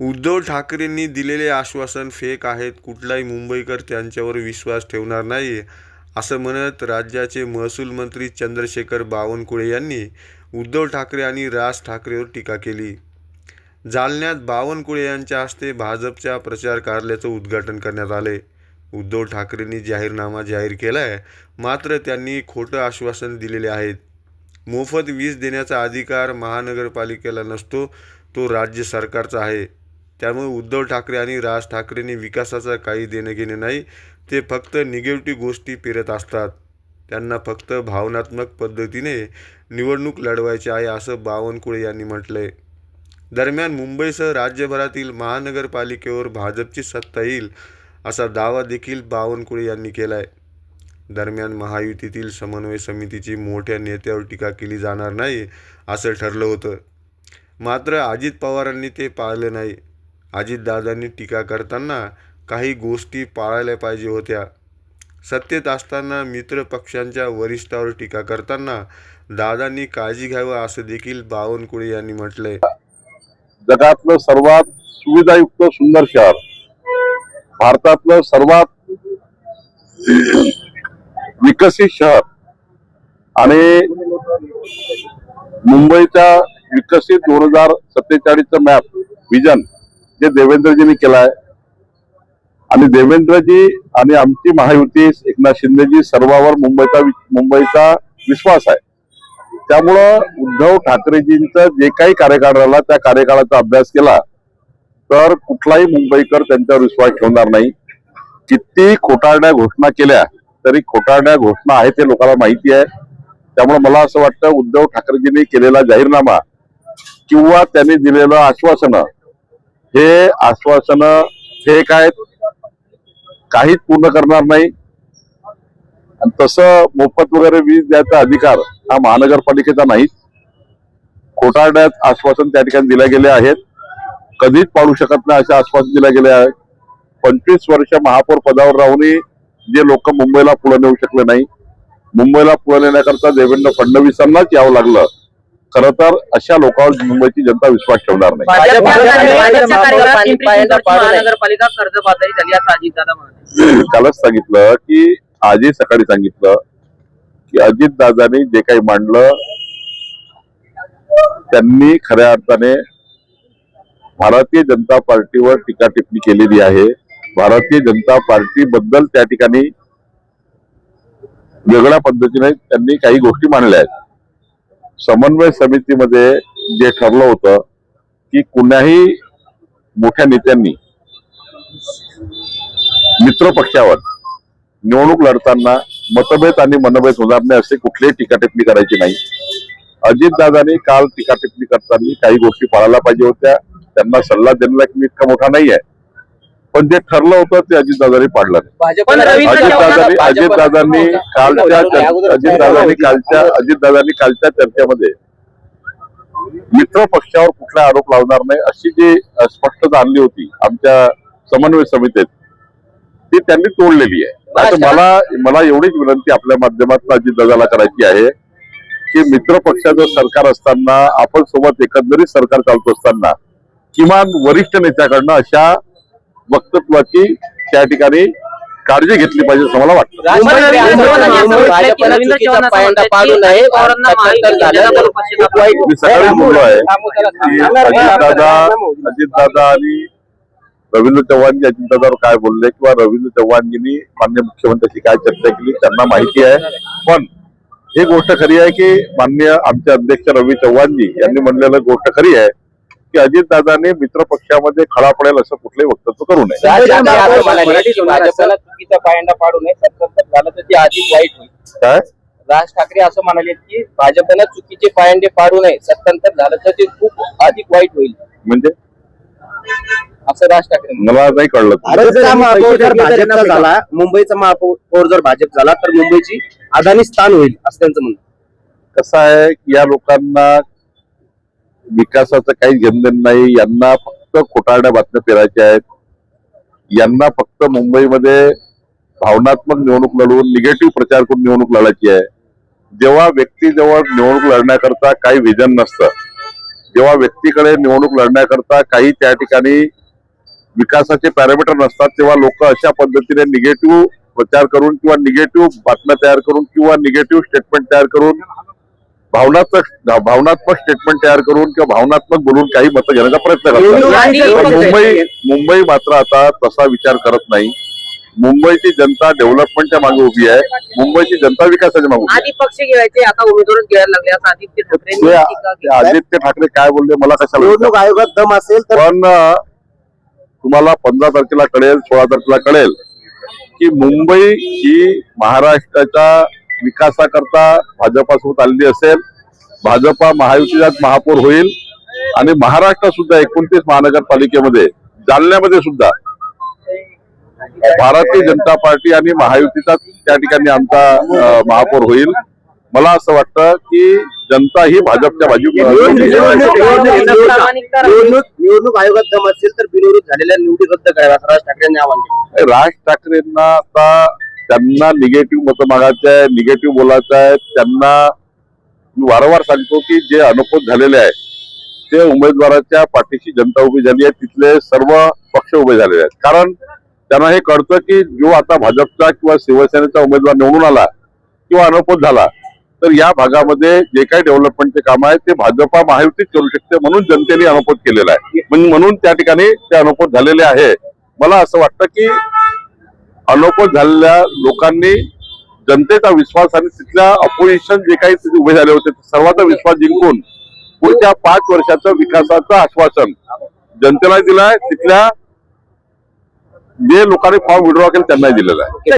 उद्धव ठाकरेंनी दिलेले आश्वासन फेक आहेत. कुठलाही मुंबईकर त्यांच्यावर विश्वास ठेवणार नाही असं म्हणत राज्याचे महसूल मंत्री चंद्रशेखर बावनकुळे यांनी उद्धव ठाकरे आणि राज ठाकरेवर टीका केली. जालन्यात बावनकुळे यांच्या हस्ते भाजपच्या प्रचार कार्यालयाचं उद्घाटन करण्यात आले. उद्धव ठाकरेंनी जाहीरनामा जाहीर केला आहे मात्र त्यांनी खोटं आश्वासन दिलेले आहेत. मोफत वीज देण्याचा अधिकार महानगरपालिकेला नसतो तो राज्य सरकारचा आहे. त्यामुळे उद्धव ठाकरे आणि राज ठाकरेंनी विकासाचा काही देणं घेणं नाही ते फक्त निगेटिव्ह गोष्टी पेरत असतात. त्यांना फक्त भावनात्मक पद्धतीने निवडणूक लढवायची आहे असं बावनकुळे यांनी म्हटलंय. दरम्यान मुंबईसह राज्यभरातील महानगरपालिकेवर भाजपची सत्ता येईल असा दावा देखील बावनकुळे यांनी केला आहे दरम्यान महायुतीतील समन्वय समितीची मोठ्या नेत्यावर टीका केली जाणार नाही असं ठरलं होतं. मात्र अजित पवारांनी ते पाळलं नाही. अजितदादांनी टीका करताना काही गोष्टी पाळायला पाहिजे होत्या. सत्तेत असताना मित्र पक्षांच्या वरिष्ठावर टीका करताना दादांनी काळजी घ्यावं असं देखील बावनकुळे यांनी म्हटलंय. जगातलं सर्वात सुविधायुक्त सुंदर शहर भारतातलं सर्वात विकसित शहर आणि मुंबईच्या विकसित दोन हजार सत्तेचाळीसचं मॅप विजन जे देवेंद्रजींनी केलाय. आणि देवेंद्रजी आणि आमची महायुती एकनाथ शिंदेजी सर्वावर मुंबईचा मुंबईचा विश्वास आहे. त्यामुळं उद्धव ठाकरेजींचं जे काही कार्यकाळ राहिला त्या कार्यकाळाचा अभ्यास केला तर कुठलाही मुंबईकर त्यांच्यावर विश्वास ठेवणार नाही. किती खोटारड्या घोषणा केल्या तरी खोटारड्या घोषणा आहे ते लोकांना माहिती आहे. त्यामुळे मला असं वाटतं उद्धव ठाकरेजींनी केलेला जाहीरनामा किंवा त्यांनी दिलेलं आश्वासनं हे आश्वासन फेक आहेत. काहीच पूर्ण करणार नाही. आणि तसं मोफत वगैरे वीज द्यायचा अधिकार हा महानगरपालिकेचा नाहीच. खोटारड्यात आश्वासन त्या ठिकाणी दिल्या गेले आहेत. कधीच पाडू शकत नाही असे आश्वासन दिले गेले आहे पंचवीस वर्ष महापौर पदावर राहूनही जे लोक मुंबईला पुढे नेऊ शकले नाही. मुंबईला पुढे नेण्याकरता देवेंद्र फडणवीसांनाच यावं लागलं. खरं तर अशा लोकांवर मुंबईची जनता विश्वास ठेवणार नाही. महानगरपालिका कर्जबाजारी झाली असं अजितदादा म्हणाले. कालच सांगितलं की आजही सकाळी सांगितलं की अजितदादांनी जे काही मांडलं त्यांनी खऱ्या अर्थाने भारतीय जनता पार्टीवर टीका टिप्पणी केलेली आहे. भारतीय जनता पार्टी बद्दल त्या ठिकाणी वेगळ्या पद्धतीने त्यांनी काही गोष्टी मांडल्या आहेत. समन्वय समितीमध्ये जे ठरलं होतं की कुणाही मोठ्या नेत्यांनी मित्र पक्षावर निवडणूक लढताना मतभेद आणि मनभेद होणार नाही असे कुठलीही टीकाटिप्पणी करायची नाही. अजितदादांनी काल टीकाटिप्पणी करताना काही गोष्टी पाळायला पाहिजे होत्या. त्यांना सल्ला देण्याला मी इतका मोठा नाही आहे पण जे ठरलं होतं ते अजितदादांनी पाडलं. नाही पण रवींद्र अजितदादांनी चव्हाण- अजितदादांनी कालच्या चर्च- अजितदादांनी कालच्या अजितदादांनी कालच्या चर्चेमध्ये मित्र पक्षावर कुठला आरोप लावणार नाही अशी जी स्पष्टता आणली होती आमच्या समन्वय समितीत ती त्यांनी तोडलेली आहे. आता मला मला एवढीच विनंती आपल्या माध्यमातून अजितदादाला करायची आहे की मित्र पक्षाचं सरकार असताना आपण सोबत एकंदरीत सरकार चालतो असताना किमान वरिष्ठ नेत्याकडनं अशा वक्तत्वाची त्या ठिकाणी काळजी घेतली पाहिजे असं मला वाटतं. चव्हाण चव्हाण मी सकाळी बोललो आहे की अजितदादा अजितदादा आणि रवींद्र चव्हाणजी अजितदादावर काय बोलले किंवा रवींद्र चव्हाणजींनी मान्य मुख्यमंत्र्यांशी काय चर्चा केली त्यांना माहिती आहे. पण ही गोष्ट खरी आहे की मान्य आमचे अध्यक्ष रवी चव्हाणजी यांनी म्हणलेलं गोष्ट खरी आहे. की अजितदादांनी मित्र पक्षामध्ये खळा पडेल असं कुठलंही वक्तव्य करू नये. पायंडा पाडू नये झालं तर ते अधिक वाईट होईल. काय? राज ठाकरे असं म्हणाले की भाजपनं चुकीचे पायंडे पाडू नये सत्तांतर झालं तर ते खूप अधिक वाईट होईल. म्हणजे? असं राज ठाकरे. मला नाही कळलं झाला मुंबईचा महापौर जर भाजप झाला तर मुंबईची अदानी स्थान होईल असं त्यांचं म्हणणं. कसं आहे की या लोकांना विकासाचं काही जनधन नाही. यांना फक्त खोटारड्या बातम्या पेरायच्या आहेत. यांना फक्त मुंबईमध्ये भावनात्मक निवडणूक लढवून निगेटिव्ह प्रचार करून निवडणूक लढायची आहे. जेव्हा व्यक्तीजवळ निवडणूक लढण्याकरता काही विजन नसतं जेव्हा व्यक्तीकडे निवडणूक लढण्याकरता काही त्या ठिकाणी विकासाचे पॅरामीटर नसतात तेव्हा लोक अशा पद्धतीने निगेटिव्ह प्रचार करून किंवा निगेटिव्ह बातम्या तयार करून किंवा निगेटिव्ह स्टेटमेंट तयार करून भावनात्मक भावनात्मक स्टेटमेंट तयार करून किंवा भावनात्मक बोलून काही मतं घेण्याचा प्रयत्न करतात. मुंबई मुंबई मात्र आता तसा विचार करत नाही. मुंबईची जनता डेव्हलपमेंटच्या मागे उभी आहे. मुंबईची जनता विकासाच्या मागे उभी आहे. आधी पक्ष घ्यायचे आता उमेदवारच घ्यायला लागले. असं आदित्य केली. आदित्य ठाकरे काय बोलले मला कशाला निवडणूक आयोगात दम असेल तर पण तुम्हाला पंधरा तारखेला कळेल सोळा तारखेला कळेल की मुंबई ही महाराष्ट्राच्या विकासाकरता भाजपासोबत आलेली असेल भाजपा महायुतीच्यात महापौर होईल आणि महाराष्ट्रात सुद्धा एकोणतीस महानगरपालिकेमध्ये जालन्यामध्ये सुद्धा. भारतीय जनता पार्टी आणि महायुतीचा त्या ठिकाणी आमचा महापौर होईल. मला असं वाटतं की जनता ही भाजपच्या बाजू निवडणूक- निवडणूक- आयोगात दम असेल तर बिनविरोध झालेल्या निवडी रद्द कराव्या असं राज ठाकरेंनी आवाहन केलं? राज ठाकरेंना आता त्यांना निगेटिव्ह मतं मागायचं आहे निगेटिव्ह बोलायचं आहे. त्यांना मी वारंवार सांगतो की जे अनुभूत झालेले आहे ते उमेदवाराच्या पाठीशी जनता उभी झाली आहे. तिथले सर्व पक्ष उभे झालेले आहेत. कारण त्यांना हे कळतं की जो आता भाजपचा किंवा शिवसेनेचा उमेदवार निवडून आला किंवा अनुपत झाला तर या भागामध्ये जे काही डेव्हलपमेंटचे काम आहे ते भाजपा महायुतीच करू शकते म्हणून जनतेने अनुपोत केलेला आहे. म्हणजे म्हणून त्या ठिकाणी ते अनुपोत झालेले आहे. मला असं वाटतं की अनोखत झालेल्या लोकांनी जनतेचा विश्वास आणि तिथल्या अपोजिशन जे काही तिथे उभे झाले होते सर्वांचा विश्वास जिंकून पुढच्या पाच वर्षाचं विकासाचं आश्वासन जनतेला दिलंय तिथल्या जे लोकांनी फॉर्म विड्रॉ केले त्यांनाही दिलेला आहे.